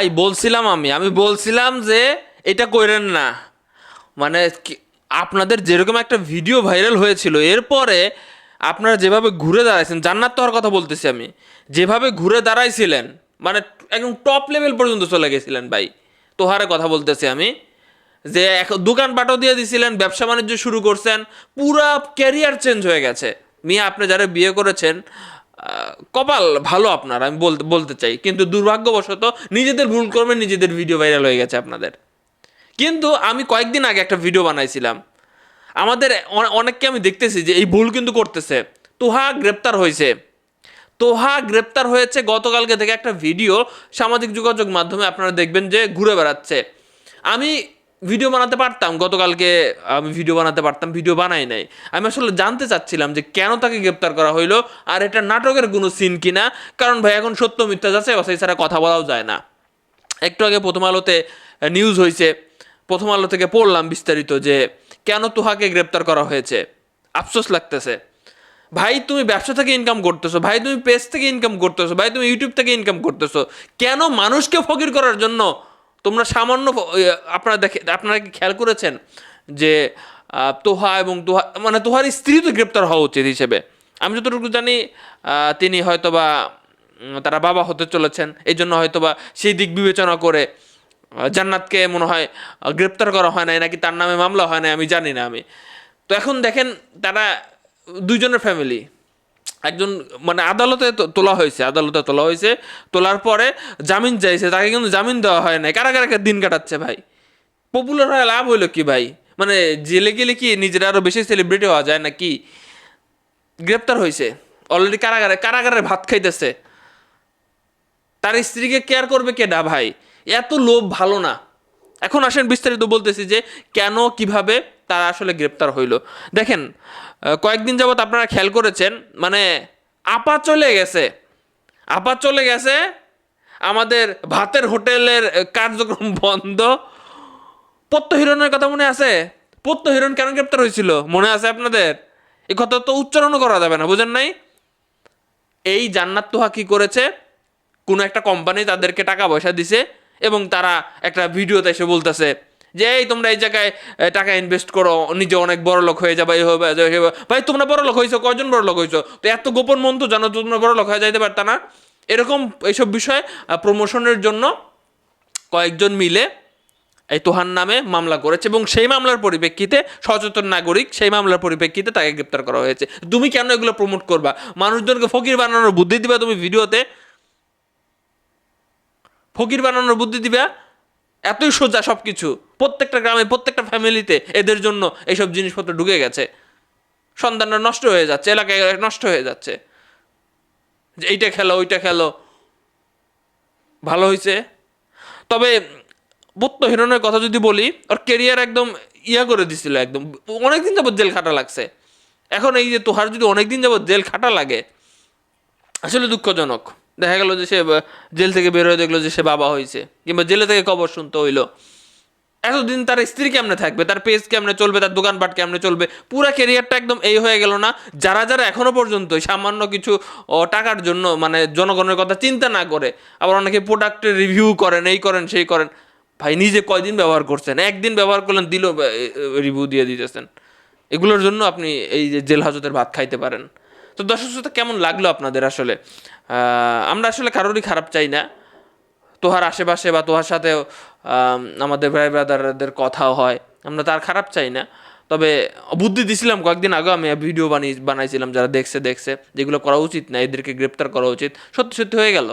ভাই, বলছিলাম আমি। আমি বলছিলাম যে এটা করেন না। মানে আপনাদের যেরকম একটা ভিডিও ভাইরাল হয়েছিল, এরপরে আপনারা যেভাবে ঘুরে দাঁড়াইছেন, জান্নাত তোহার কথা বলতেছি আমি, যেভাবে ঘুরে দাঁড়াইছিলেন মানে একদম টপ লেভেল পর্যন্ত চলে গেছিলেন ভাই। তোহারে কথা বলতেছি আমি, যে এখন দোকান পাটও দিয়ে দিছিলেন, ব্যবসা বাণিজ্য শুরু করছেন, পুরা ক্যারিয়ার চেঞ্জ হয়ে গেছে। মিয়া, আপনি যারা বিয়ে করেছেন কপাল ভালো আপনার, আমি বলতে বলতে চাই। কিন্তু দুর্ভাগ্যবশত নিজেদের ভুল করবে নিজেদের ভিডিও ভাইরাল হয়ে গেছে আপনাদের। কিন্তু আমি কয়েকদিন আগে একটা ভিডিও বানাইছিলাম। আমাদের অনে- অনেককে আমি দেখতেছি যে এই ভুল কিন্তু করতেছে। তোহা গ্রেপ্তার হয়েছে। তোহা গ্রেপ্তার হয়েছে গতকালকে থেকে একটা ভিডিও সামাজিক যোগাযোগ মাধ্যমে আপনারা দেখবেন যে ঘুরে বেড়াচ্ছে। আমি ভিডিও বানাতে পারতাম, গতকালকে আমি ভিডিও বানাতে পারতাম ভিডিও বানাই নাই। আমি আসলে জানতে চাচ্ছিলাম যে কেন তাকে গ্রেপ্তার করা হইল আর এটা নাটকের কোনো সিন কিনা, কারণ ভাই এখন সত্য মিথ্যা যাচ্ছে সেই ছাড়া কথা বলাও যায় না। একটু আগে প্রথম আলোতে নিউজ হয়েছে প্রথম আলো থেকে পড়লাম বিস্তারিত যে কেন তোহাকে গ্রেপ্তার করা হয়েছে। আফসোস লাগতেছে। ভাই, তুমি ব্যবসা থেকে ইনকাম করতেছো, ভাই, তুমি পেজ থেকে ইনকাম করতেছো, ভাই, তুমি ইউটিউব থেকে ইনকাম করতেছো। কেন মানুষকে ফকির করার জন্য তোমরা সামান্য আপনারা দেখে, আপনারা কি খেয়াল করেছেন যে তোহা এবং তোহা মানে তোহার স্ত্রী তো গ্রেপ্তার হওয়া উচিত হিসেবে। আমি যতটুকু জানি তিনি হয়তোবা তারা বাবা হতে চলেছেন এই জন্য হয়তোবা সেই দিক বিবেচনা করে জান্নাতকে মনে হয় গ্রেপ্তার করা হয় নাই, নাকি তার নামে মামলা হয় নাই, আমি জানি না আমি। তো এখন দেখেন, তারা দুইজনের ফ্যামিলি একজন মানে আদালতে তোলা হয়েছে, আদালতে তোলা হয়েছে, তোলার পরে জামিন চাইছে, তাকে কিন্তু জামিন দেওয়া হয় নাই। কারা কারা দিন কাটাচ্ছে ভাই? পপুলার হয়ে লাভ হইল কি ভাই? মানে জেলে গেলে কি নিজের আরও বেশি সেলিব্রিটি হওয়া যায় নাকি? গ্রেপ্তার হয়েছে অলরেডি কারাগারে কারাগারে ভাত খাইতেছে। তার স্ত্রীকে কেয়ার করবে কেডা ভাই? এত লোভ ভালো না। এখন আসেন বিস্তারিত বলতেছি যে কেন, কীভাবে তারা আসলে গ্রেপ্তার হইল। দেখেন কয়েকদিন যাবত আপনারা খেয়াল করেছেন মানে আপা চলে গেছে। আপা চলে গেছে, আমাদের ভাতের হোটেলের কার্যক্রম বন্ধ। পত্ত হিরণের কথা মনে আছে? পত্ত হিরণ কেন গ্রেপ্তার হয়েছিল? মনে আছে আপনাদের? এই কথা তো উচ্চারণও করা যাবে না, বুঝেন নাই? এই জান্নাত তোহা কি করেছে? কোনো একটা কোম্পানি তাদেরকে টাকা পয়সা দিছে এবং তারা একটা ভিডিওতে এসে বলতেছে যে, এই তোমরা এই জায়গায় টাকা ইনভেস্ট করো, নিজে অনেক বড় লোক হয়ে যাবে এই হবে ভাই, তোমরা বড় লোক হয়েছো কয়জন বড় লোক হয়েছো তো এত গোপন মন্ত্র জানো, তোমরা বড় লোক হয়ে যাইতে পারতা না। এরকম এইসব বিষয়ে প্রমোশনের জন্য কয়েকজন মিলে, এই তোহার নামে মামলা করেছে এবং সেই মামলার পরিপ্রেক্ষিতে সচেতন নাগরিক, সেই মামলার পরিপ্রেক্ষিতে তাকে গ্রেপ্তার করা হয়েছে। তুমি কেন এগুলো প্রমোট করবা? মানুষজনকে ফকির বানানোর বুদ্ধি দিবা তুমি ভিডিওতে? ফকির বানানোর বুদ্ধি দিবা? এতই সোজা সব কিছু প্রত্যেকটা গ্রামে, প্রত্যেকটা ফ্যামিলিতে এদের জন্য এইসব জিনিসপত্র ঢুকে গেছে। সন্তানরা নষ্ট হয়ে যাচ্ছে, এলাকায় নষ্ট হয়ে যাচ্ছে। যে এইটা খেলো, ওইটা খেলো। ভালো হয়েছে তবে বুত্ত হিরণের কথা যদি বলি, ওর কেরিয়ার একদম ইয়া করে দিছিল একদম। অনেকদিন যাবত জেল খাটা লাগছে। এখন এই যে তোহার যদি অনেকদিন যাবত জেল খাটা লাগে, আসলে দুঃখজনক। দেখা গেল যে সে জেল থেকে বের হয়ে দেখল যে সে বাবা হয়েছে কিংবা জেলে থেকে খবর শুনতে হইল। এতদিন তার স্ত্রী কেমনে থাকবে? তার পেজ কেমনে চলবে? তার দোকানপাট কেমনে চলবে? পুরা কেরিয়ারটা একদম এই হয়ে গেল না। যারা যারা এখনও পর্যন্ত সামান্য কিছু টাকার জন্য মানে জনগণের কথা চিন্তা না করে, আবার অনেকে প্রোডাক্টের রিভিউ করেন, এই করেন, সেই করেন, ভাই নিজে কয়দিন ব্যবহার করছেন? একদিন ব্যবহার করলেন, দিল রিভিউ দিয়ে দিতেছেন। এগুলোর জন্য আপনি এই যে জেল হাজতের ভাত খাইতে পারেন। তো দর্শক কেমন লাগল আপনাদের আসলে? আমরা আসলে কারোরই খারাপ চাই না। তোহার আশেপাশে বা তোহার সাথে আমাদের ভাই ব্রাদারদের কথাও হয়। আমরা তার খারাপ চাই না। তবে বুদ্ধি দিছিলাম কয়েকদিন আগে আমি ভিডিও বানিয়ে, বানাইছিলাম যারা দেখছে দেখছে। যেগুলো করা উচিত না, এদেরকে গ্রেপ্তার করা উচিত। সত্যি সত্যি হয়ে গেল।